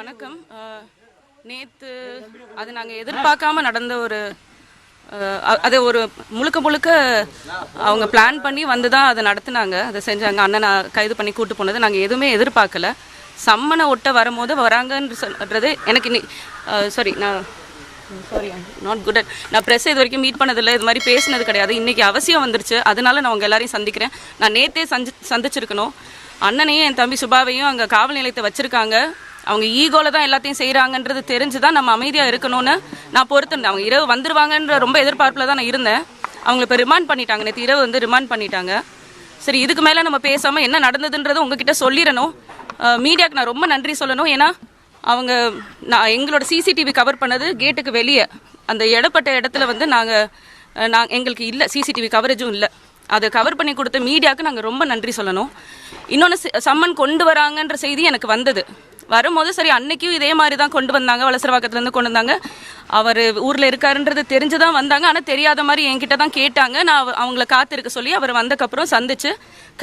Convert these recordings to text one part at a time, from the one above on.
வணக்கம். நேற்று அது நாங்கள் எதிர்பார்க்காம நடந்த ஒரு அது ஒரு முழுக்க முழுக்க அவங்க பிளான் பண்ணி வந்து தான் அதை நடத்துனாங்க. அதை செஞ்சாங்க. அண்ணனை கைது பண்ணி கூட்டு போனது. நாங்கள் எதுவுமே எதிர்பார்க்கல. சம்மனை ஒட்ட வரும்போது வராங்கன்னு சொல்றது எனக்கு சாரி நான் சாரி நாட் குட் நான் ப்ரெஸ் இது வரைக்கும் மீட் பண்ணதில்லை. இது மாதிரி பேசினது கிடையாது. இன்னைக்கு அவசியம் வந்துருச்சு. அதனால நான் உங்கள் எல்லாரையும் சந்திக்கிறேன். நான் நேத்தே சந்தி சந்திச்சிருக்கணும். அண்ணனையும் என் தம்பி சுபாவையும் அங்கே காவல் நிலையத்தை வச்சிருக்காங்க. அவங்க ஈகோல தான் எல்லாத்தையும் செய்கிறாங்கன்றது தெரிஞ்சு தான் நம்ம அமைதியாக இருக்கணும்னு நான் பொறுத்திருந்தேன் அவங்க இரவு வந்துருவாங்கன்ற ரொம்ப எதிர்பார்ப்பில் தான் நான் இருந்தேன். அவங்கள இப்போ ரிமாண்ட் பண்ணிட்டாங்க. நேற்று இரவு வந்து ரிமாண்ட் பண்ணிட்டாங்க. சரி இதுக்கு மேலே நம்ம பேசாமல் என்ன நடந்ததுன்றது உங்ககிட்ட சொல்லிடணும். மீடியாவுக்கு நான் ரொம்ப நன்றி சொல்லணும். ஏன்னா அவங்க நான் எங்களோட சிசிடிவி கவர் பண்ணது கேட்டுக்கு வெளியே. அந்த இடப்பட்ட இடத்துல வந்து நாங்கள் நான் எங்களுக்கு இல்லை சிசிடிவி கவரேஜும் இல்லை. அதை கவர் பண்ணி கொடுத்த மீடியாவுக்கு நாங்கள் ரொம்ப நன்றி சொல்லணும். இன்னொன்று சம்மன் கொண்டு வராங்கன்ற செய்தி எனக்கு வந்தது. வரும்போது சரி அன்னைக்கும் இதே மாதிரி தான் கொண்டு வந்தாங்க வலசரவாக்கத்துலேருந்து கொண்டு வந்தாங்க. அவர் ஊரில் இருக்காருன்றது தெரிஞ்சு தான் வந்தாங்க. ஆனால் தெரியாத மாதிரி என்கிட்ட தான் கேட்டாங்க. நான் அவங்கள காத்திருக்க சொல்லி அவர் வந்தக்கப்புறம் சந்திச்சு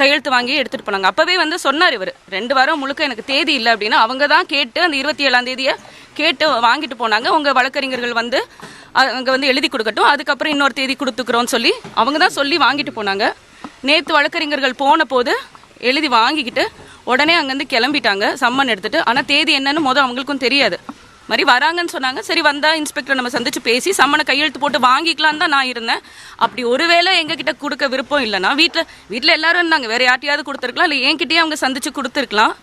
கையெழுத்து வாங்கி எடுத்துகிட்டு போனாங்க. அப்போவே வந்து சொன்னார் இவர் ரெண்டு வாரம் முழுக்க எனக்கு தேதி இல்லை அப்படின்னா. அவங்க தான் கேட்டு அந்த இருபத்தி ஏழாம் தேதியை கேட்டு வாங்கிட்டு போனாங்க. உங்கள் வழக்கறிஞர்கள் வந்து அங்கே வந்து எழுதி கொடுக்கட்டும். அதுக்கப்புறம் இன்னொரு தேதி கொடுத்துக்குறோன்னு சொல்லி அவங்க தான் சொல்லி வாங்கிட்டு போனாங்க. நேற்று வழக்கறிஞர்கள் போன போது எழுதி வாங்கிக்கிட்டு உடனே அங்கேருந்து கிளம்பிட்டாங்க. சம்மன் எடுத்துட்டு ஆனால் தேதி என்னன்னு மொதல் அவங்களுக்கும் தெரியாது. மாதிரி வராங்கன்னு சொன்னாங்க. சரி வந்தால் இன்ஸ்பெக்டர் நம்ம சந்திச்சு பேசி சம்மனை கையெழுத்து போட்டு வாங்கிக்கலான்னு தான் நான் இருந்தேன். அப்படி ஒருவேளை எங்ககிட்ட கொடுக்க விருப்பம் இல்லைன்னா வீட்டில் வீட்டில் எல்லாரும் இருந்தாங்க. வேறு யார்ட்டையாவது கொடுத்துருக்கலாம். இல்லை என்கிட்டயே அவங்க சந்திச்சு கொடுத்துருக்கலாம்.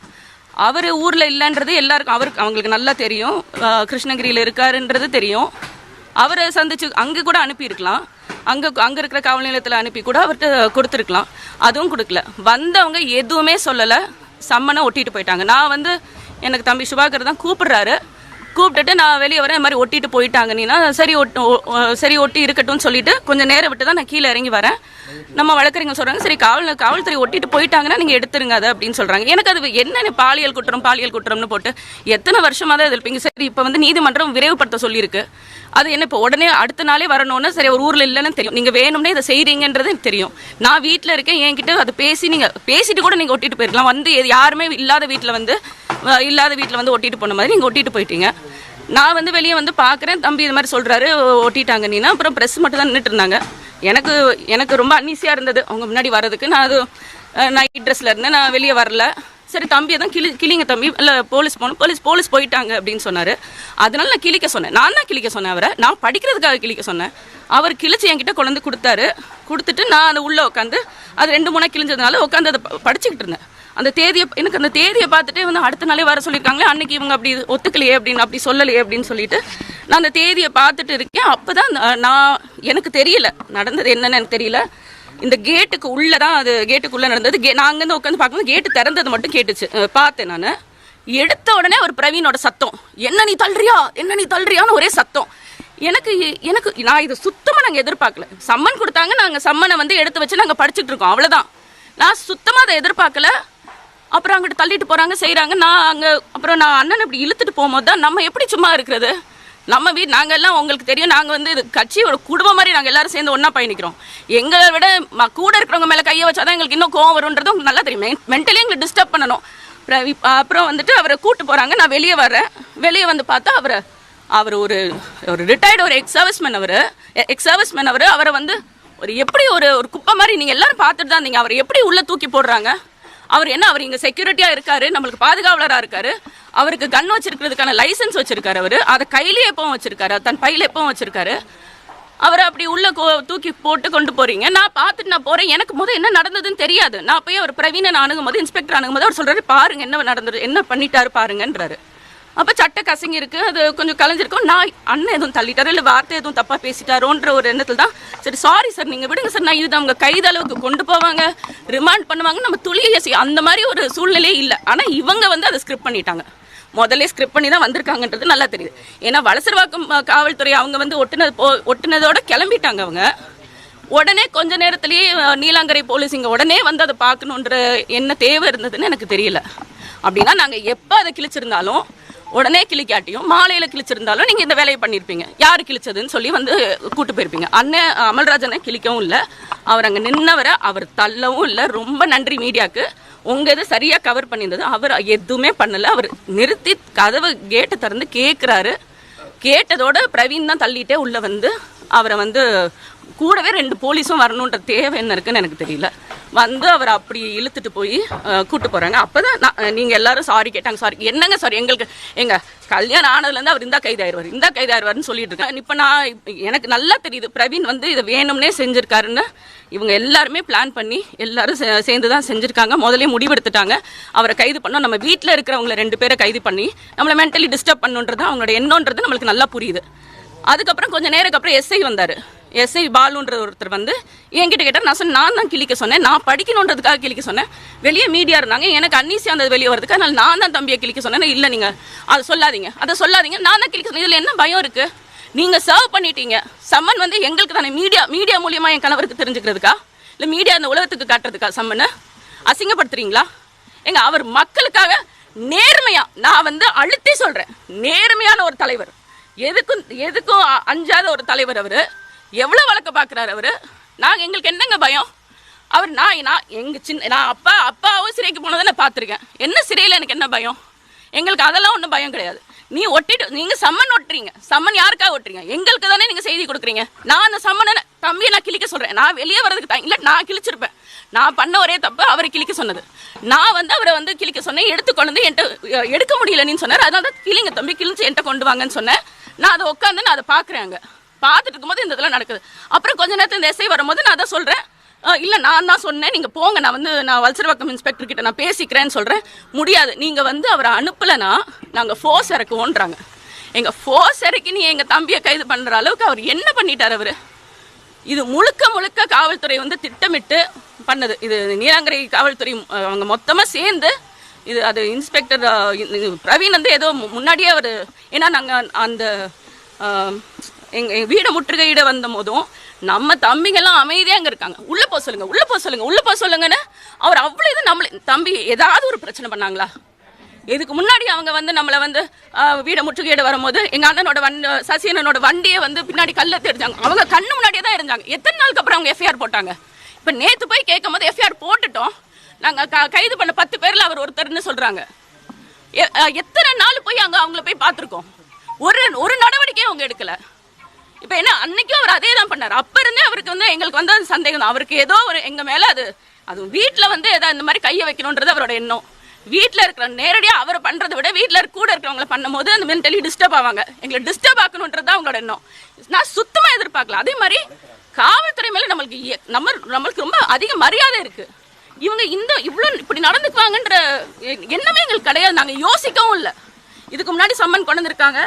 அவர் ஊரில் இல்லைன்றது எல்லாருக்கும் அவருக்கு அவங்களுக்கு நல்லா தெரியும். கிருஷ்ணகிரியில் இருக்காருன்றது தெரியும். அவரை சந்திச்சு அங்கே கூட அனுப்பியிருக்கலாம். அங்கே அங்கே இருக்கிற காவல் நிலையத்தில் அனுப்பி கூட அவர்கிட்ட கொடுத்துருக்கலாம். அதுவும் கொடுக்கல. வந்தவங்க எதுவுமே சொல்லலை. சம்மனை ஒட்டிட்டு போயிட்டாங்க. நான் வந்து எனக்கு தம்பி சுபாகர் தான் கூப்பிடுறாரு. கூப்பிட்டுட்டு நான் வெளியே வரேன் இந்த மாதிரி ஒட்டிட்டு போயிட்டாங்க நீனா. சரி ஒட்டு சரி ஒட்டி இருக்கட்டும்னு சொல்லிட்டு கொஞ்சம் நேரம் விட்டு தான் நான் கீழே இறங்கி வரேன். நம்ம வழக்கறிஞர் சொல்றாங்க சரி காவல் காவல்துறை ஒட்டிட்டு போயிட்டாங்கன்னா நீங்க எடுத்துருங்க அதை அப்படின்னு சொல்றாங்க. எனக்கு அது என்ன பாலியல் குற்றம் பாலியல் குற்றம்னு போட்டு எத்தனை வருஷமா தான் இருப்பீங்க சரி இப்போ வந்து நீதிமன்றம் விரைவுபடுத்த சொல்லியிருக்கு. அது என்ன இப்போ உடனே அடுத்த நாளே வரணும்னு சரி ஒரு ஊரில் இல்லைன்னு தெரியும். நீங்கள் வேணும்னே இதை செய்கிறீங்கன்றது எனக்கு தெரியும். நான் வீட்டில் இருக்கேன் என்கிட்ட அதை பேசி நீங்கள் பேசிட்டு கூட நீங்கள் ஒட்டிட்டு போயிருக்கலாம் வந்து எது- யாருமே இல்லாத வீட்டில் வந்து இல்லாத வீட்டில் வந்து ஒட்டிட்டு போன மாதிரி நீங்கள் ஒட்டிட்டு போயிட்டீங்க. நான் வந்து வெளியே வந்து பார்க்குறேன் தம்பி இது மாதிரி சொல்கிறாரு ஒட்டிட்டாங்க நீனா. அப்புறம் ப்ரெஸ் மட்டும் தான் நின்றுட்டு இருந்தாங்க. எனக்கு எனக்கு ரொம்ப அன்னீசியாக இருந்தது. அவங்க முன்னாடி வர்றதுக்கு. நான் அது நைட் ட்ரெஸ்ஸில் இருந்தேன். நான் வெளியே வரல. சரி தம்பியை தான் கிளி கிளிங்க தம்பி. இல்லை போலீஸ் போகணும். போலீஸ் போலீஸ் போயிட்டாங்க அப்படின்னு சொன்னார். அதனால நான் கிளிக்க சொன்னேன். நான் தான் கிளிக்க சொன்னேன் அவரை. நான் படிக்கிறதுக்காக கிளிக்க சொன்னேன். அவர் கிழிச்சு என்கிட்ட கொண்டு கொடுத்தாரு. கொடுத்துட்டு நான் அதை உள்ளே உட்காந்து அது ரெண்டு மூணா கிழிஞ்சதுனால உட்காந்து அதை படிச்சுக்கிட்டு இருந்தேன். அந்த தேதியை எனக்கு அந்த தேதியை பார்த்துட்டே வந்து அடுத்த நாளே வர சொல்லியிருக்காங்களே அன்னைக்கு இவங்க அப்படி ஒத்துக்கலையே அப்படின்னு அப்படி சொல்லலையே அப்படின்னு சொல்லிட்டு நான் அந்த தேதியை பார்த்துட்டு இருக்கேன். அப்போ தான் நான் எனக்கு தெரியல. நடந்தது என்னன்னு எனக்கு தெரியல. இந்த கேட்டுக்கு உள்ளே தான் அது கேட்டுக்குள்ளே நடந்தது. கே நான் அங்கேருந்து உட்காந்து பார்க்கும்போது கேட்டு திறந்தது மட்டும் கேட்டுச்சு. பார்த்தேன் நான். எடுத்த உடனே ஒரு பிரவீனோட சத்தம். என்ன நீ தள்ளுறியா? என்ன நீ தள்ளுறியான்னு ஒரே சத்தம். எனக்கு எனக்கு நான் இது சுத்தமாக நாங்கள் எதிர்பார்க்கல. சம்மன் கொடுத்தாங்க நாங்கள் சம்மனை வந்து எடுத்து வச்சு நாங்கள் படிச்சுட்டு இருக்கோம். அவ்வளோதான் நான் சுத்தமாக அதை எதிர்பார்க்கல. அப்புறம் அங்கிட்டு தள்ளிட்டு போகிறாங்க செய்கிறாங்க நான் அங்கே அப்புறம் நான் அண்ணன் இப்படி இழுத்துட்டு போகும்போது தான் நம்ம எப்படி சும்மா இருக்கிறது? நம்ம வீட் நாங்கள் எல்லாம் உங்களுக்கு தெரியும் நாங்கள் வந்து இது கட்சியோட குடும்பம் மாதிரி நாங்கள் எல்லாரும் சேர்ந்து ஒன்றா பயணிக்கிறோம். எங்களை விட ம- கூட இருக்கிறவங்க மேலே கையை வச்சாதான் எங்களுக்கு இன்னும் கோவம் வரும்ன்றது உங்களுக்கு நல்லா தெரியும். மென்டலி எங்களை டிஸ்டர்ப் பண்ணணும். அப்புறம் அப்புறம் வந்துட்டு அவரை கூப்பிட்டு போகிறாங்க நான் வெளியே வரேன் வெளியே வந்து பார்த்தா அவரை அவர் ஒரு ஒரு ரிட்டையர்டு ஒரு எக்ஸ் சர்வீஸ்மேன் அவர். எக்ஸ் சர்வீஸ்மேன் அவர். அவரை வந்து ஒரு எப்படி ஒரு ஒரு குப்பை மாதிரி நீங்கள் எல்லாரும் பார்த்துட்டு தான் இருந்தீங்க. அவரை எப்படி உள்ளே தூக்கி போடுறாங்க? அவர் என்ன அவர் இங்கே செக்யூரிட்டியாக இருக்காரு நம்மளுக்கு பாதுகாவலராக இருக்காரு. அவருக்கு கன் வச்சிருக்கிறதுக்கான லைசென்ஸ் வச்சிருக்காரு அவர். அதை கையிலேயே எப்பவும் வச்சிருக்காரு. தன் பையில எப்பவும் வச்சிருக்காரு. அவரை அப்படி உள்ள கோ- தூக்கி போட்டு கொண்டு போறீங்க. நான் பார்த்துட்டு நான் போறேன். எனக்கு முதல் என்ன நடந்ததுன்னு தெரியாது. நான் போய் அவர் பிரவீனன் அணுகும் போது இன்ஸ்பெக்டர் அணுகும் போது அவர் சொல்றாரு பாருங்க என்ன நடந்தது என்ன பண்ணிட்டாரு பாருங்கன்றாரு. அப்போ சட்டை கசங்கி இருக்கு அது கொஞ்சம் கலைஞ்சிருக்கும். நான் அண்ணன் எதுவும் தள்ளிட்டார்? இல்லை வார்த்தை எதுவும் தப்பாக பேசிட்டாரோன்ற ஒரு எண்ணத்தில் தான். சரி சாரி சார் நீங்கள் விடுங்க சார் நான் இது அவங்க கைது அளவுக்கு கொண்டு போவாங்க ரிமாண்ட் பண்ணுவாங்க. நம்ம துளியை செய்ய அந்த மாதிரி ஒரு சூழ்நிலையே இல்லை. ஆனால் இவங்க வந்து அதை ஸ்கிரிப்ட் பண்ணிட்டாங்க. முதல்ல ஸ்கிரிப்ட் பண்ணி தான் வந்திருக்காங்கன்றது நல்லா தெரியுது. ஏன்னா வலசரவாக்கம் காவல்துறை அவங்க வந்து ஒட்டுனது போ ஒட்டுனதோட கிளம்பிட்டாங்க அவங்க. உடனே கொஞ்ச நேரத்திலேயே நீலாங்கரை போலீஸ் இங்கே உடனே வந்து அதை பார்க்கணுன்ற என்ன தேவை இருந்ததுன்னு எனக்கு தெரியல. அப்படின்னா நாங்கள் எப்போ அதை கிழிச்சிருந்தாலும் உடனே கிளிக்காட்டியும் மாலையில் கிழிச்சிருந்தாலும் நீங்கள் இந்த வேலையை பண்ணிருப்பீங்க. யார் கிழிச்சதுன்னு சொல்லி வந்து கூட்டு போயிருப்பீங்க. அண்ணன் அமல்ராஜனை கிழிக்கவும் இல்லை. அவர் அங்கே நின்னவரை அவர் தள்ளவும் இல்லை. ரொம்ப நன்றி மீடியாக்கு. உங்கள் இது சரியாக கவர் பண்ணியிருந்தது. அவர் எதுவுமே பண்ணலை. அவர் நிறுத்தி கதவு கேட்டை திறந்து கேட்குறாரு கேட்டதோட பிரவீன் தான் தள்ளிட்டே உள்ளே வந்து அவரை வந்து கூடவே ரெண்டு போலீஸும் வரணுன்ற தேவை என்ன இருக்குன்னு எனக்கு தெரியல. வந்து அவர் அப்படி இழுத்துட்டு போய் கூட்டு அப்போ தான் நான் நீங்கள் எல்லாரும் சாரி கேட்டாங்க. சாரி என்னங்க சாரி எங்களுக்கு எங்கள் கல்யாணம் ஆனதுலேருந்து அவர் இந்த கைதாயிருவார் இந்த கைதாயிருவார்னு சொல்லிட்டு இருக்கேன் இப்போ நான் எனக்கு நல்லா தெரியுது. பிரவீன் வந்து இதை வேணும்னே செஞ்சுருக்காருன்னு இவங்க எல்லாருமே பிளான் பண்ணி எல்லாரும் சே- சேர்ந்து தான் செஞ்சுருக்காங்க. முதல்ல முடிவெடுத்துட்டாங்க. அவரை கைது பண்ணோம். நம்ம வீட்டில் இருக்கிறவங்கள ரெண்டு பேரை கைது பண்ணி நம்மளை மென்டலி டிஸ்டர்ப் பண்ணுன்றது அவங்களோட எண்ணன்றது நம்மளுக்கு நல்லா புரியுது. அதுக்கப்புறம் கொஞ்சம் நேரத்துக்கு அப்புறம் எஸ்ஐ வந்தார். எஸ்ஐ பாலுன்ற ஒருத்தர் வந்து என்கிட்ட கேட்டார். நான் சொன்னேன் நான் தான் கிளிக்க சொன்னேன். நான் படிக்கணுன்றதுக்காக கிளிக்க சொன்னேன். வெளியே மீடியா இருந்தாங்க. எனக்கு அன்னீசியாக அந்த வெளியே வரதுக்கு அதனால் நான் தான் தம்பியை கிளிக்க சொன்னேன் இல்லை நீங்கள் அதை சொல்லாதீங்க. அதை சொல்லாதீங்க. நான் தான் கிளிக்க சொன்னேன். இதில் என்ன பயம் இருக்குது நீங்கள் சர்வ் பண்ணிட்டீங்க. சம்மன் வந்து எங்களுக்கு தானே மீடியா மீடியா மூலியமாக என் கணவருக்கு தெரிஞ்சுக்கிறதுக்கா? இல்லை மீடியா அந்த உலகத்துக்கு காட்டுறதுக்கா சம்மனை? அசிங்கப்படுத்துறீங்களா? எங்க அவர் மக்களுக்காக நேர்மையா நான் வந்து அழுத்தி சொல்றேன். நேர்மையான ஒரு தலைவர். எதுக்கும் எதுக்கும் அஞ்சாத ஒரு தலைவர் அவரு. எவ்வளோ வழக்க பார்க்குறாரு அவரு? நாங்கள் எங்களுக்கு என்னங்க பயம்? அவர் நான் நான் எங்கள் சின்ன நான் அப்பா அப்பாவும் சிறைக்கு போனதை நான் பார்த்துருக்கேன். என்ன சிறையில் எனக்கு என்ன பயம்? எங்களுக்கு அதெல்லாம் ஒன்றும் பயம் கிடையாது. நீ ஒட்டிட்டு நீங்கள் சம்மன் ஒட்டுறீங்க. சம்மன் யாருக்காக ஒட்டுறீங்க? எங்களுக்கு தானே நீங்கள் செய்தி கொடுக்குறீங்க. நான் அந்த சம்மனை தம்பியை நான் கிழிக்க சொல்கிறேன் நான் வெளியே வர்றதுக்கு தான் இல்லை நான் கிழிச்சிருப்பேன். நான் பண்ண ஒரே தப்பு அவரை கிழிக்க சொன்னது. நான் வந்து அவரை வந்து கிழிக்க சொன்னேன். எடுத்து கொண்டு வந்து என்கிட்ட எடுக்க முடியல நீ சொன்னார். அதனால தான் கிளிங்க தம்பி கிழிச்சு என்கிட்ட கொண்டு வாங்கன்னு சொன்னேன். நான் அதை உட்காந்து நான் அதை பார்க்குறேன் அங்கே. பார்த்துட்டு இருக்கும்போது இந்த இதெல்லாம் நடக்குது. அப்புறம் கொஞ்ச நேரத்தில் இந்த எஸ்ஐ வரும்போது நான் அதை சொல்கிறேன் இல்லை நான் தான் சொன்னேன். நீங்கள் போங்க நான் வந்து நான் வல்சரவாக்கம் இன்ஸ்பெக்டர் கிட்ட நான் பேசிக்கிறேன்னு சொல்கிறேன் முடியாது. நீங்கள் வந்து அவரை அனுப்பலைன்னா நாங்கள் ஃபோர்ஸ் இறக்குவோன்றாங்க. எங்கள் ஃபோர்ஸ் இறக்கி நீ எங்கள் தம்பியை கைது பண்ணுற அளவுக்கு அவர் என்ன பண்ணிட்டார் அவர்? இது முழுக்க முழுக்க காவல்துறை வந்து திட்டமிட்டு பண்ணது. இது நீலாங்கரை காவல்துறை அவங்க மொத்தமாக சேர்ந்து இது அது இன்ஸ்பெக்டர் இது பிரவீன் வந்து ஏதோ முன்னாடியே அவர் ஏன்னா நாங்கள் அந்த எங்க எங்க வீடை முற்றுகையிட வந்த போதும் நம்ம தம்பிங்கெல்லாம் அமைதியாக அங்கே இருக்காங்க. உள்ளே போக சொல்லுங்க உள்ளே போக சொல்லுங்க உள்ளே போக சொல்லுங்கன்னு அவர் அவ்வளோ இது நம்மளை தம்பி ஏதாவது ஒரு பிரச்சனை பண்ணாங்களா? இதுக்கு முன்னாடி அவங்க வந்து நம்மளை வந்து வீடை முற்றுகையிட வரும்போது எங்கள் அண்ணனோட வண்டி சசியனோட வண்டியை வந்து பின்னாடி கல்ல தெரிஞ்சாங்க. அவங்க கண்ணு முன்னாடியே தான் இருந்தாங்க. எத்தனை நாளுக்கு அப்புறம் அவங்க எஃப்ஐஆர் போட்டாங்க? இப்போ நேற்று போய் கேட்கும் போது எஃப்ஐஆர் போட்டுட்டோம். நாங்கள் க- கைது பண்ண பத்து பேரில் அவர் ஒருத்தர்னு சொல்கிறாங்க எ- எத்தனை நாள் போய் அங்கே அவங்கள போய் பார்த்துருக்கோம்? ஒரு ஒரு நடவடிக்கையும் அவங்க எடுக்கல. இப்போ என்ன அன்னைக்கும் அவர் அதே தான் பண்ணார். அப்ப இருந்தே அவருக்கு வந்து எங்களுக்கு வந்து அது சந்தேகம் தான். அவருக்கு ஏதோ ஒரு எங்க மேல அது அது வீட்டில் வந்து ஏதோ இந்த மாதிரி கையை வைக்கணுன்றது அவரோட எண்ணம். வீட்டில் இருக்கிற நேரடியாக அவர் பண்ணுறதை விட வீட்டில் கூட இருக்கிறவங்கள பண்ணும்போது அந்த மென்டலி டிஸ்டர்ப் ஆவாங்க. எங்களை டிஸ்டர்ப் ஆக்கணுன்றது தான் அவங்களோட எண்ணம். நான் சுத்தமாக எதிர்பார்க்கல. அதே மாதிரி காவல்துறை மேலே நம்மளுக்கு எ- நம்ம நம்மளுக்கு ரொம்ப அதிக மரியாதை இருக்குது இவங்க இந்த இவ்வளோ இப்படி நடந்துக்குவாங்கன்ற எ- எண்ணமே எங்களுக்கு கிடையாது. நாங்கள் யோசிக்கவும் இல்லை. இதுக்கு முன்னாடி சம்மன் கொண்டு வந்திருக்காங்க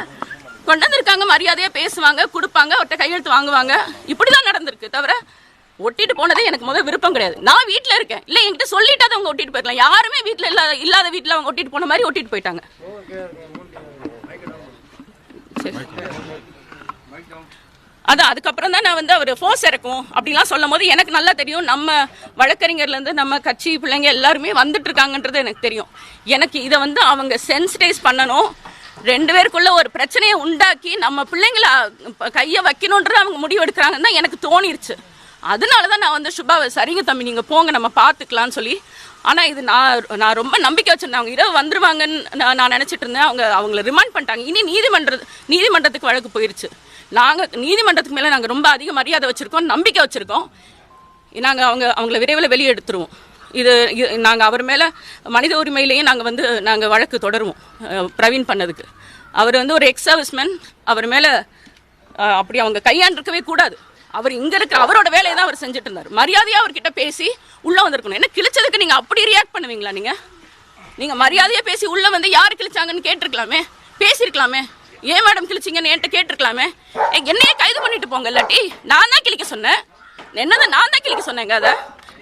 கொண்டு வந்திருக்காங்க மரியாதையா பேசுவாங்க கொடுப்பாங்க அவர்கிட்ட கையெழுத்து வாங்குவாங்க. இப்படிதான் நடந்திருக்கு தவிர ஒட்டிட்டு போனதே எனக்கு முதல் விருப்பம் கிடையாது. நான் வீட்ல இருக்கேன். இல்ல என்கிட்ட சொல்லிட்டாது அவங்க ஒட்டிட்டு போயிருக்கலாம் யாருமே வீட்ல இல்லாத இல்லாத வீட்ல அவங்க ஒட்டிட்டு போன மாதிரி ஒட்டிட்டு போயிட்டாங்க. சரி. அது அதுக்கப்புறம் தான் நான் வந்து அவர் ஃபோர்ஸ் இறக்கும் அப்படிலாம் சொல்லும் போது எனக்கு நல்லா தெரியும். நம்ம வழக்கறிஞர்லேருந்து நம்ம கட்சி பிள்ளைங்க எல்லாருமே வந்துட்டு இருக்காங்கன்றது எனக்கு தெரியும். எனக்கு இதை வந்து அவங்க சென்சிடைஸ் பண்ணணும். ரெண்டு பேருக்குள்ள ஒரு பிரச்சனையை உண்டாக்கி நம்ம பிள்ளைங்களை கையை வைக்கணுன்றது அவங்க முடிவு எடுக்கிறாங்கன்னு தான் எனக்கு தோணிருச்சு. அதனால தான் நான் வந்து சுபாவை சரிங்க தம்பி நீங்கள் போங்க நம்ம பார்த்துக்கலாம்னு சொல்லி. ஆனால் இது நான் நான் ரொம்ப நம்பிக்கை வச்சிருந்தேன். அவங்க இரவு வந்துருவாங்கன்னு நான் நான் நினச்சிட்டு இருந்தேன். அவங்க அவங்கள ரிமாண்ட் பண்ணிட்டாங்க. இனி நீதிமன்ற நீதிமன்றத்துக்கு வழக்கு போயிருச்சு. நாங்கள் நீதிமன்றத்துக்கு மேலே நாங்கள் ரொம்ப அதிக மரியாதை வச்சுருக்கோம் நம்பிக்கை வச்சுருக்கோம். நாங்கள் அவங்க அவங்கள விரைவில் வெளியே எடுத்துருவோம் இது நாங்கள் அவர் மேலே மனித உரிமையிலேயே நாங்கள் வந்து நாங்கள் வழக்கு தொடருவோம் பிரவீன் பண்ணதுக்கு. அவர் வந்து ஒரு எக்ஸ் சர்வீஸ்மேன் அவர் மேலே அப்படி அவங்க கையாண்டிருக்கவே கூடாது. அவர் இங்கே இருக்கிற அவரோட வேலையை தான் அவர் செஞ்சுட்டு இருந்தார். மரியாதையாக அவர்கிட்ட பேசி உள்ளே வந்திருக்கணும். என்ன கிழிச்சதுக்கு நீங்கள் அப்படி ரியாக்ட் பண்ணுவீங்களா நீங்கள் நீங்கள் மரியாதையாக பேசி உள்ளே வந்து யார் கிழிச்சாங்கன்னு கேட்டிருக்கலாமே? பேசியிருக்கலாமே? ஏன் மேடம் கிழிச்சிங்கன்னு என்கிட்ட கேட்டிருக்கலாமே? என்னையே கைது பண்ணிட்டு போங்க இல்லாட்டி நான் தான் கிழிக்க சொன்னேன். என்னதான் நான் தான் கிழிக்க சொன்னேங்க அதை?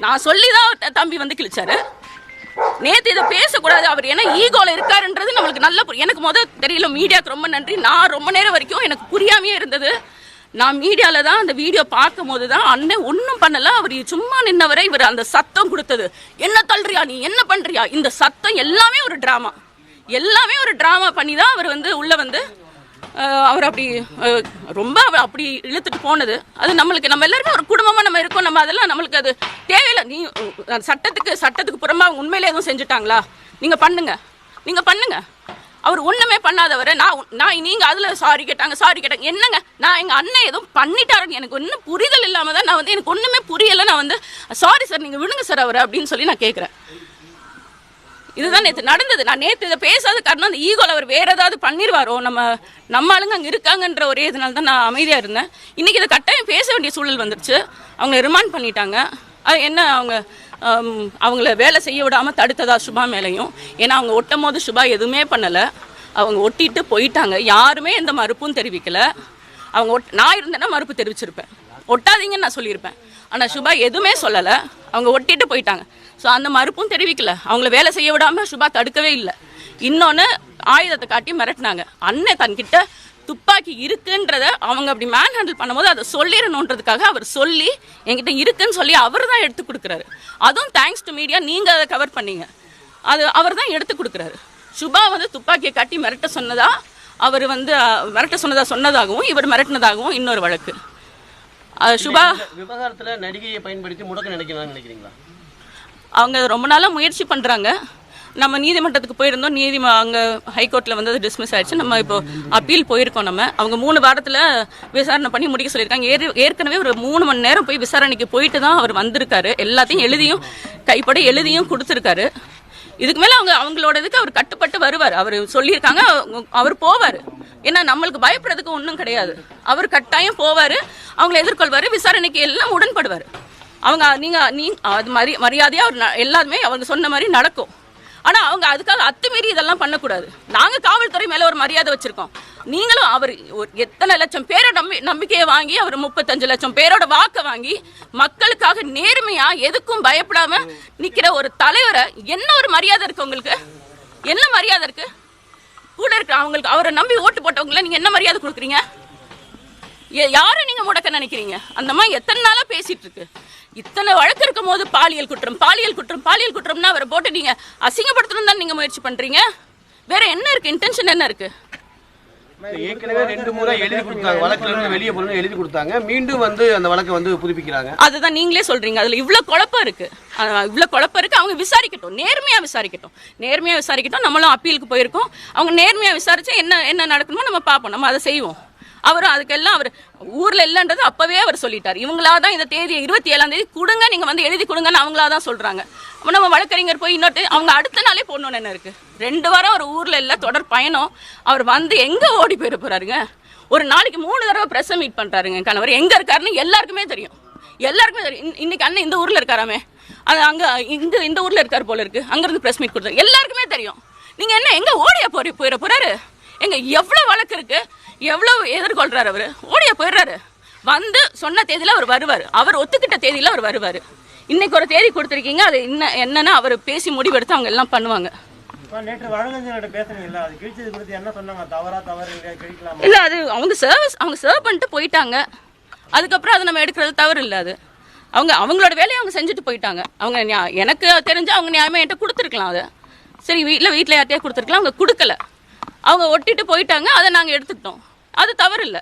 நான் சொல்லி தான் தம்பி வந்து கிழிச்சாரு. நேற்று இதை பேசக்கூடாது அவர் ஏன்னா ஈகோல இருக்காருன்றது நம்மளுக்கு நல்ல எனக்கு முத தெரியல மீடியாவுக்கு ரொம்ப நன்றி. நான் ரொம்ப நேரம் வரைக்கும் எனக்கு புரியாமையே இருந்தது. நான் மீடியாவில் தான் அந்த வீடியோ பார்க்கும் போது தான் அண்ணன் ஒன்றும் பண்ணல அவர் சும்மா நின்னவரை இவர் அந்த சத்தம் கொடுத்தது. என்ன தள்ளுறியா நீ? என்ன பண்ணுறியா இந்த சத்தம் எல்லாமே ஒரு ட்ராமா எல்லாமே ஒரு ட்ராமா பண்ணி தான் அவர் வந்து உள்ளே வந்து அவர் அப்படி ரொம்ப அப்படி இழுத்துட்டு போனது. அது நம்மளுக்கு நம்ம எல்லாருமே ஒரு குடும்பமாக நம்ம இருக்கோம். நம்ம அதெல்லாம் நம்மளுக்கு அது தேவையில்லை. நீ சட்டத்துக்கு சட்டத்துக்கு புறமா உண்மையிலே எதுவும் செஞ்சுட்டாங்களா? நீங்கள் பண்ணுங்க. நீங்கள் பண்ணுங்க. அவர் ஒன்றுமே பண்ணாதவரை நான் நான் நீங்கள் அதில் சாரி கேட்டாங்க சாரி கேட்டாங்க. என்னங்க? நான் எங்கள் அண்ணன் எதுவும் பண்ணிட்டாருன்னு எனக்கு ஒன்றும் புரிதல் இல்லாமல் தான் நான் வந்து எனக்கு ஒன்றுமே புரியலை. நான் வந்து சாரி சார் நீங்கள் விடுங்க சார் அவர் அப்படின்னு சொல்லி நான் கேட்குறேன் இதுதான் நேற்று நடந்தது. நான் நேற்று இதை பேசாத காரணம் அந்த ஈகோல அவர் வேற ஏதாவது பண்ணிடுவாரோ நம்ம நம்ம ஆளுங்க அங்கே இருக்காங்கன்ற ஒரே இதனால தான் நான் அமைதியாக இருந்தேன். இன்னைக்கு இதை கட்டாயம் பேச வேண்டிய சூழல் வந்துருச்சு. அவங்க ரிமாண்ட் பண்ணிட்டாங்க. அது என்ன அவங்க அவங்கள வேலை செய்ய விடாமல் தடுத்ததா சுபா மேலையும்? ஏன்னா அவங்க ஒட்டும் போது சுபா எதுவுமே பண்ணலை. அவங்க ஒட்டிட்டு போயிட்டாங்க. யாருமே எந்த மறுப்பும் தெரிவிக்கல. அவங்க ஒட் நான் இருந்தேன்னா மறுப்பு தெரிவிச்சிருப்பேன். ஒட்டாதீங்கன்னு நான் சொல்லியிருப்பேன். ஆனால் சுபா எதுவுமே சொல்லலை. அவங்க ஒட்டிட்டு போயிட்டாங்க. ஸோ அந்த மறுப்பும் தெரிவிக்கல. அவங்கள வேலை செய்ய விடாமல் சுபா தடுக்கவே இல்லை. இன்னொன்று ஆயுதத்தை காட்டி மிரட்டினாங்க. அண்ணன் தன்கிட்ட துப்பாக்கி இருக்குன்றத அவங்க அப்படி மேன் ஹேண்டில் பண்ணும்போது அதை சொல்லிடணுன்றதுக்காக அவர் சொல்லி என்கிட்ட இருக்குன்னு சொல்லி அவர் தான் எடுத்து கொடுக்குறாரு. அதுவும் தேங்க்ஸ் டு மீடியா நீங்கள் அதை கவர் பண்ணீங்க. அது அவர் தான் எடுத்து கொடுக்குறாரு. சுபா வந்து துப்பாக்கியை காட்டி மிரட்ட சொன்னதா அவர் வந்து மிரட்ட சொன்னதா சொன்னதாகவும் இவர் மிரட்டினதாகவும் இன்னொரு வழக்கு. சுபா விவகாரத்தில் நடிகையை பயன்படுத்தி முடக்க நினைக்கிறாங்க நினைக்கிறீங்களா? அவங்க ரொம்ப நாளாக முயற்சி பண்ணுறாங்க நம்ம நீதிமன்றத்துக்கு போயிருந்தோம். நீதி அங்கே ஹைகோர்ட்டில் வந்து அது டிஸ்மிஸ் ஆயிடுச்சு. நம்ம இப்போ அப்பீல் போயிருக்கோம் நம்ம. அவங்க மூணு வாரத்தில் விசாரணை பண்ணி முடிக்க சொல்லியிருக்காங்க. ஏற் ஏற்கனவே ஒரு மூணு மணி நேரம் போய் விசாரணைக்கு போயிட்டு தான் அவர் வந்திருக்காரு. எல்லாத்தையும் எழுதியும் கைப்பட எழுதியும் கொடுத்துருக்காரு. இதுக்கு மேலே அவங்க அவங்களோட இதுக்கு அவர் கட்டுப்பட்டு வருவார். அவர் சொல்லியிருக்காங்க அவர் போவார். ஏன்னா நம்மளுக்கு பயப்படுறதுக்கு ஒன்றும் கிடையாது. அவர் கட்டாயம் போவார். அவங்கள எதிர்கொள்வார். விசாரணைக்கு எல்லாம் உடன்படுவார். அவங்க நீங்க நீ அது மாதிரி மரியாதையா அவர் ந- அவங்க சொன்ன மாதிரி நடக்கும். ஆனால் அவங்க அதுக்காக அத்துமீறி இதெல்லாம் பண்ணக்கூடாது. நாங்கள் காவல்துறை மேலே ஒரு மரியாதை வச்சுருக்கோம். நீங்களும் அவர் ஒரு எத்தனை லட்சம் பேரோட நம்பி நம்பிக்கையை வாங்கி அவர் முப்பத்தஞ்சு லட்சம் பேரோட வாக்கை வாங்கி மக்களுக்காக நேர்மையாக எதுக்கும் பயப்படாம நிற்கிற ஒரு தலைவரை என்ன ஒரு மரியாதை இருக்கு உங்களுக்கு? என்ன மரியாதை இருக்கு? கூட இருக்கிற அவங்களுக்கு அவரை நம்பி ஓட்டு போட்டவங்கள நீங்கள் என்ன மரியாதை கொடுக்குறீங்க? யாரை நீங்க முடக்க நினைக்கிறீங்க? அந்த மாதிரி எத்தனை நாளா பேசிட்டு இருக்கு இத்தனை வழக்கு இருக்கும் போது பாலியல் குற்றம் பாலியல் குற்றம் பாலியல் குற்றம்னா அவரை போட்டு நீங்க அசிங்கப்படுத்தணும் தான் நீங்க முயற்சி பண்றீங்க? வேற என்ன இருக்கு? இன்டென்ஷன் என்ன இருக்கு? ஏற்கனவே ரெண்டு முறை எழுதி கொடுத்தாங்க. வழக்குல இருந்து வெளியே போகணும்னு எழுதி கொடுத்தாங்க. மீண்டும் வந்து அந்த வழக்கை வந்து புதுப்பிக்கிறாங்க. அதுதான் நீங்களே சொல்றீங்க. அதுல இவ்வளவு குழப்பம் இருக்கு. இவ்வளவு குழப்பம் இருக்கு. அவங்க விசாரிக்கட்டும். நேர்மையா விசாரிக்கட்டும். நேர்மையா விசாரிக்கட்டும். நம்மளும் அப்பீலுக்கு போயிருக்கோம். அவங்க நேர்மையா விசாரிச்சா என்ன என்ன நடக்கணுமோ நம்ம பார்ப்போம். நம்ம அதை செய்வோம். அவரும் அதுக்கெல்லாம் அவர் ஊர்ல இல்லைன்றது அப்பவே அவர் சொல்லிட்டார். இவங்களா தான் இந்த தேதி இருபத்தி ஏழாம் தேதி கொடுங்க நீங்க வந்து எழுதி கொடுங்கன்னு அவங்களா தான் சொல்றாங்க நம்ம வழக்கறிஞர் போய் இன்னொரு அவங்க அடுத்த நாளே போடணும்னு என்ன இருக்கு? ரெண்டு வாரம் அவர் ஊர்ல இல்ல தொடர் பயணம். அவர் வந்து எங்க ஓடி போயிட போறாருங்க? ஒரு நாளைக்கு மூணு தடவை பிரஸ் மீட் பண்றாருங்க கணவர். எங்க இருக்காருன்னு எல்லாருக்குமே தெரியும். எல்லாருக்குமே தெரியும். இன்னைக்கு அண்ணன் இந்த ஊர்ல இருக்காராமே? அது அங்க இந்த இந்த ஊர்ல இருக்காரு போல இருக்கு. அங்கேருந்து ப்ரெஸ் பிரஸ் மீட் கொடுத்தாரு எல்லாருக்குமே தெரியும். நீங்க என்ன எங்க ஓடியா போறி போயிட போறாரு? எங்க எவ்வளவு வழக்கு இருக்கு? எவ்வளவு எதிர்கொள்றாரு அவரு? ஓடியா போயிடுறாரு. வந்து சொன்ன தேதியில அவர் வருவார். அவர் ஒத்துக்கிட்ட தேதியில அவர் வருவாரு. இன்னைக்கு ஒரு தேதி கொடுத்துருக்கீங்க. அது என்ன என்னன்னா அவர் பேசி முடிவெடுத்து அவங்க எல்லாம் பண்ணுவாங்க. இல்ல அது அவங்க சர்வீஸ் அவங்க சர்வ் பண்ணிட்டு போயிட்டாங்க. அதுக்கப்புறம் அதை நம்ம எடுக்கிறது தவறு இல்லை அது. அவங்க அவங்களோட வேலையை அவங்க செஞ்சுட்டு போயிட்டாங்க. அவங்க எனக்கு தெரிஞ்சு அவங்க நியாயமா என்கிட்ட கொடுத்துருக்கலாம் அதை. சரி வீட்டில் வீட்டில் யார்ட்டையா கொடுத்துருக்கலாம். அவங்க கொடுக்கல. அவங்க ஒட்டிட்டு போயிட்டாங்க அதை நாங்கள் எடுத்துக்கிட்டோம். அது தவறு இல்லை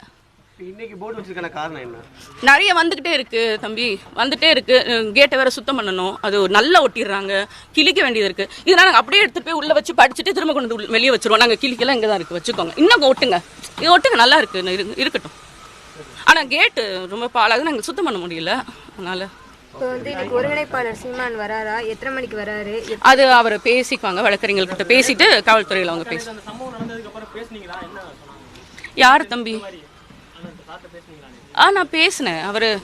இன்னைக்கு போர்டு வச்சிருக்கான காரணம் என்ன? நிறைய வந்துக்கிட்டே இருக்கு தம்பி. வந்துட்டே இருக்கு. கேட்டை வேற சுத்தம் பண்ணணும். அது ஒரு நல்லா ஒட்டிடுறாங்க. கிழிக்க வேண்டியது இருக்கு. இதெல்லாம் நாங்கள் அப்படியே எடுத்துட்டு போய் உள்ள வச்சு படிச்சுட்டு திரும்ப கொண்டு வந்து வெளியே வச்சிருவோம். நாங்கள் கிழிக்கலாம் இங்கே தான் இருக்கு. வச்சுக்கோங்க. இன்னும் ஒட்டுங்க. இது ஒட்டுங்க நல்லா இருக்கு. இரு- இருக்கட்டும். ஆனால் கேட்டு ரொம்ப பாழாக நாங்கள் சுத்தம் பண்ண முடியல. அதனால. இப்போ வந்து இன்னைக்கு ஒருங்கிணைப்பாளர் சீமான் வராரா? எத்தனை மணிக்கு வராரு? அது அவரை பேசிக்குவாங்க வழக்கறிஞர்கிட்ட பேசிட்டு காவல்துறையில் அவங்க பேசி யார் தம்பி? ஆ நான் பேசினேன். அவரு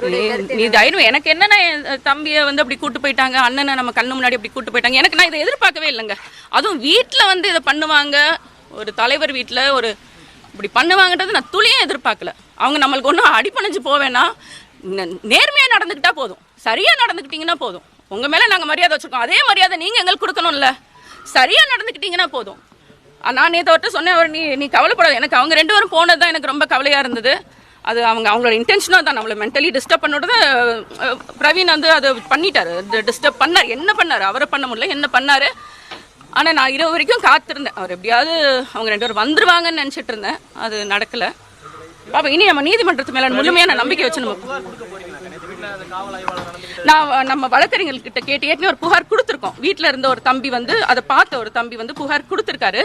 நீ- நீ தைரியம் எனக்கு என்னன்னா என் தம்பியை வந்து அப்படி கூட்டு போயிட்டாங்க அண்ணனை நம்ம கண்ணு முன்னாடி அப்படி கூட்டு போயிட்டாங்க. எனக்கு நான் இதை எதிர்பார்க்கவே இல்லைங்க. அதுவும் வீட்டில் வந்து இதை பண்ணுவாங்க. ஒரு தலைவர் வீட்டில் ஒரு இப்படி பண்ணுவாங்கன்றது நான் துளியும் எதிர்பார்க்கல. அவங்க நம்மளுக்கு ஒன்றும் அடிப்பணிஞ்சு போவேன்னா நேர்மையாக நடந்துக்கிட்டா போதும். சரியாக நடந்துக்கிட்டீங்கன்னா போதும். உங்கள் மேலே நாங்கள் மரியாதை வச்சுருக்கோம். அதே மரியாதை நீங்கள் எங்களுக்கு கொடுக்கணும்ல. சரியாக நடந்துக்கிட்டீங்கன்னா போதும். நான் நேற்று அவர்கிட்ட சொன்னேன் அவர் நீ நீ கவலைப்படாது. எனக்கு அவங்க ரெண்டு பேரும் போனது தான் எனக்கு ரொம்ப கவலையாக இருந்தது. அது அவங்க அவங்களோட இன்டென்ஷனாக தான் நம்மளை மென்டலி டிஸ்டர்ப் பண்ணோட பிரவீன் வந்து அதை பண்ணிட்டாரு. டிஸ்டர்ப் பண்ணார். என்ன பண்ணார்? அவரை பண்ண முடியல. என்ன பண்ணாரு? ஆனால் நான் இரவு வரைக்கும் காத்திருந்தேன். அவர் எப்படியாவது அவங்க ரெண்டு பேரும் வந்துருவாங்கன்னு நினச்சிட்டு இருந்தேன். அது நடக்கலை. பாப்பா இனி நம்ம நீதிமன்றத்து மேலே முழுமையான நம்பிக்கை வச்சு நம்ம நான் நம்ம வழக்கறிஞர்கள் கிட்ட கேட்டு ஏற்கனவே ஒரு புகார் கொடுத்துருக்கோம். வீட்டில் இருந்த ஒரு தம்பி வந்து அதை பார்த்த ஒரு தம்பி வந்து புகார் கொடுத்துருக்காரு.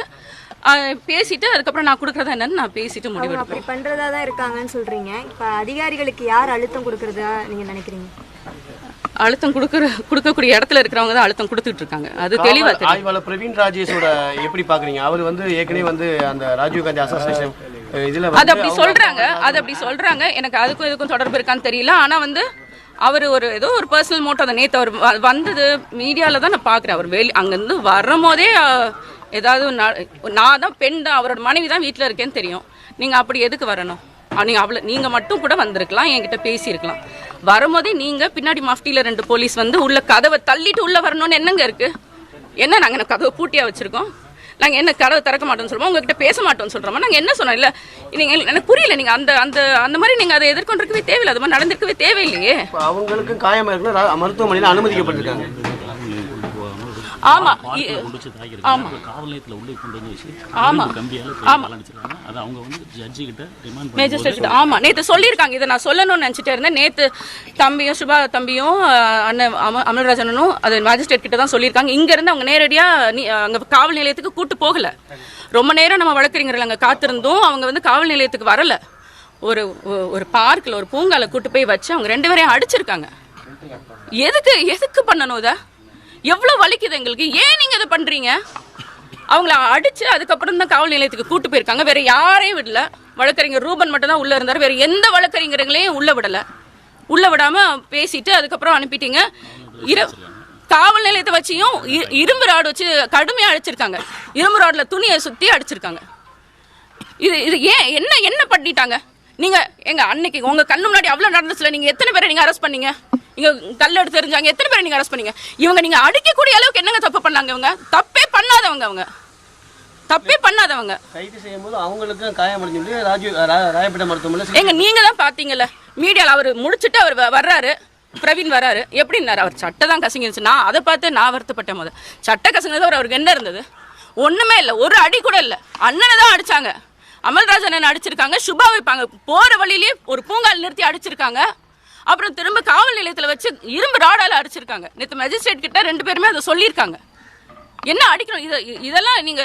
பேசிட்டு அதுக்கப்புறம் நான் கொடுக்குறதா என்னன்னு நான் பேசிட்டு முடிவெடுப்பேன் அப்படி பண்றதா தான் இருக்காங்கன்னு சொல்றீங்க. இப்ப அதிகாரிகளுக்கு யார் அழுத்தம் கொடுக்கறதா நீங்க நினைக்கிறீங்க? அழுத்தம் கொடுக்குற கொடுக்கக்கூடிய இடத்துல இருக்கிறவங்க தான் அழுத்தம் கொடுத்துட்டு இருக்காங்க. அது தெளிவா ஆய்வாளர் பிரவீன் ராஜேஷோட எப்படி பாக்குறீங்க? அவர் வந்து ஏற்கனவே வந்து அந்த ராஜீவ் காந்தி அசோசியேஷன் இதுல அது அப்படி சொல்றாங்க. அது அப்படி சொல்றாங்க. எனக்கு அதுக்கும் இதுக்கும் தொடர்பு இருக்கான்னு தெரியல. ஆனா வந்து அவர் ஒரு ஏதோ ஒரு பர்சனல் மோட்டோ அந்த நேற்று அவர் வந்தது மீடியாவில் தான் நான் பார்க்குறேன். அவர் வெளி அங்கேருந்து வரும்போதே அஹ், ஏதாவது நான் தான் பெண் தான் அவரோட மனைவி தான் வீட்டில் இருக்கேன்னு தெரியும். நீங்கள் அப்படி எதுக்கு வரணும்? நீங்கள் அவ்வளோ நீங்கள் மட்டும் கூட வந்திருக்கலாம் என்கிட்ட பேசியிருக்கலாம். வரும்போதே நீங்கள் பின்னாடி மஃப்டியில் ரெண்டு போலீஸ் வந்து உள்ள கதவை தள்ளிட்டு உள்ளே வரணும்னு என்னங்க இருக்குது என்ன நாங்கள் கதவை பூட்டியாக வச்சுருக்கோம்? நாங்க என்ன கதவை திறக்க மாட்டோம்னு சொல்றோம் உங்ககிட்ட பேச மாட்டோம்னு சொல்கிறோமா நாங்கள் என்ன சொன்னோம்? இல்ல நீங்க எனக்கு புரியல நீங்க அந்த அந்த அந்த மாதிரி நீங்க அதை எதிர்கொண்டிருக்கவே தேவையில்லை. அது மாதிரி நடந்திருக்கவே தேவையில்லையே. அவங்களுக்கு அவங்களுக்கும் காயமா அனுமதிக்கப்பட்டிருக்காங்க. ஆமா. ஆமா. காவல் நிலையத்தில் உள்ளே கொண்டு வந்து வச்சு ஆமா. இரும்பு கம்பியால ஆமா. பலனிச்சிருக்காங்க அதை அவங்க வந்து ஜட்ஜி கிட்ட ரிமாண்ட் மேஜிஸ்ட்ரேட் கிட்ட. ஆமா. நேத்து சொல்லியிருக்காங்க. இதை நான் சொல்லணும்னு நினைச்சிட்டே இருந்தேன். நேத்து தம்பியும் சுபா தம்பியும் அண்ணன் அம- அமல்ராஜனும் அது மேஜிஸ்ட்ரேட் கிட்ட தான் சொல்லியிருக்காங்க. இங்க இருந்து அவங்க நேரடியா நீ- அங்க காவல் நிலையத்துக்கு கூட்டு போகல. ரொம்ப நேரம் நம்ம வழக்கறிஞர்கள் அங்க காத்திருந்தோம். அவங்க வந்து காவல் நிலையத்துக்கு வரல. ஒரு ஒரு பார்க்ல ஒரு பூங்கால கூட்டு போய் வச்சு அவங்க ரெண்டு பேரையும் அடிச்சிருக்காங்க. எதுக்கு எதுக்கு பண்ணணும் இதை? எவ்வளவு வலிக்குது எங்களுக்கு? ஏன் நீங்க இதை பண்றீங்க? அவங்கள அடிச்சு அதுக்கப்புறம் தான் காவல் நிலையத்துக்கு கூட்டு போயிருக்காங்க. வேற யாரையும் விடல. வழக்கறிஞர் ரூபன் மட்டும் தான் உள்ள இருந்தார். வேற எந்த வழக்கறிஞர்களையும் உள்ள விடல. உள்ள விடாம பேசிட்டு அதுக்கப்புறம் அனுப்பிட்டீங்க. இரு காவல் நிலையத்தை வச்சியும் இரும்பு ராடு வச்சு கடுமையா அடிச்சிருக்காங்க. இரும்பு ராடுல துணியை சுத்தி அடிச்சிருக்காங்க. இது இது ஏன் என்ன என்ன பண்ணிட்டாங்க? நீங்க எங்க அன்னைக்கு உங்க கண்ணு முன்னாடி அவ்வளவு நடந்துச்சுல. நீங்க எத்தனை பேரை நீங்க அரெஸ்ட் பண்ணீங்க? இங்க கல் எடுத்து தெரிஞ்சாங்க எத்தனை பேரை நீங்க அரெஸ்ட் பண்ணீங்க? இவங்க நீங்க அடிக்கக்கூடிய அளவுக்கு என்னங்க தப்பு பண்ணாங்க இவங்க? தப்பே பண்ணாதவங்க அவங்க. தப்பே பண்ணாதவங்க. கைது செய்யும் போது அவங்களுக்கும் காயமடைஞ்சு ராஜீவ் ராயப்பேட்டை மருத்துவமனையில் எங்க நீங்க தான் பாத்தீங்கல்ல? மீடியால அவர் முடிச்சிட்டு அவர் வர்றாரு. பிரவீன் வராரு எப்படின்னாரு? அவர் சட்டை தான் கசங்கிருச்சு. நான் அதை பார்த்து நான் வருத்தப்பட்டேன் முத சட்டை கசங்கினது அவர் அவருக்கு என்ன இருந்தது? ஒண்ணுமே இல்லை. ஒரு அடி கூட இல்லை. அண்ணனை தான் அடிச்சாங்க. அமல்ராஜ் அண்ணன் அடிச்சிருக்காங்க. சுபா வைப்பாங்க. போற வழியிலேயே ஒரு பூங்கால் நிறுத்தி அடிச்சிருக்காங்க. அப்புறம் திரும்ப காவல் நிலையத்துல வச்சு இரும்பு ராடால அடிச்சிருக்காங்க. நேற்று மேஜிஸ்ட்ரேட் கிட்ட ரெண்டு பேருமே அதை சொல்லியிருக்காங்க. என்ன அடிக்கணும்? இதை இதெல்லாம் நீங்க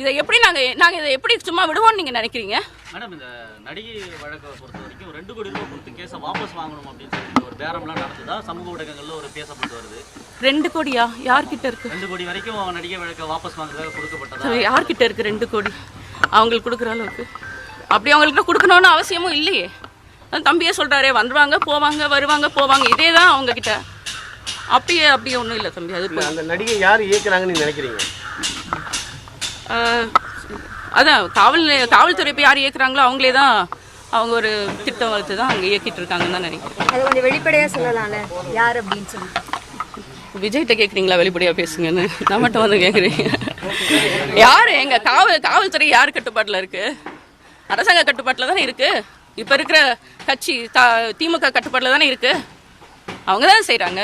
இதை எப்படி நாங்க நாங்க இதை எப்படி சும்மா விடுவோம்னு நீங்க நினைக்கிறீங்க? மேடம் இந்த நடிகை வழக்கை பொறுத்த வரைக்கும் ரெண்டு கோடி ரூபாய் கொடுத்து கேஸை வாபஸ் வாங்கணும் அப்படின்னு சொல்லிட்டு ஒரு பேரம்லாம் நடந்ததா? சமூக ஊடகங்கள்ல ஒரு பேசப்பட்டு வருது. ரெண்டு கோடியா? யார்கிட்ட இருக்கு? ரெண்டு கோடி வரைக்கும் நடிகை வழக்கை வாபஸ் வாங்குறதாக கொடுக்கப்பட்டதா? யார்கிட்ட இருக்கு ரெண்டு கோடி? அவங்களுக்கு கொடுக்குற அளவுக்கு. அப்படி அவங்களுக்கு கொடுக்கணும்னு அவசியமும் இல்லையே. தம்பியே சொல்றாரே வந்துருவாங்க போவாங்க வருவாங்க போவாங்க. இதே தான் அவங்க கிட்ட அப்படியே அப்படியே ஒன்றும் இல்லை தம்பி அது அந்த நடிகை யார் இயக்குறாங்கன்னு நீங்க நினைக்கிறீங்க? அதான் காவல் நிலைய- காவல்துறை இப்போ யார் இயக்குறாங்களோ அவங்களே தான் அவங்க ஒரு திட்டம் வகுத்து தான் அங்கே இயக்கிட்டு இருக்காங்கன்னு தான் நினைக்கிறேன். அதை கொஞ்சம் வெளிப்படையா சொல்லலாம்ல யார் அப்படின்னு சொல்லி. விஜய்கிட்ட கேட்குறீங்களா வெளிப்படையா பேசுங்கன்னு? நான் மட்டும் வந்து கேட்குறீங்க யார்? எங்க காவல் காவல்துறை யார் கட்டுப்பாட்டில் இருக்கு? அரசாங்க கட்டுப்பாட்டில் தானே இருக்கு? இப்போ இருக்கிற கட்சி த- திமுக கட்டுப்பாட்டில் தானே இருக்கு? அவங்க தான் செய்கிறாங்க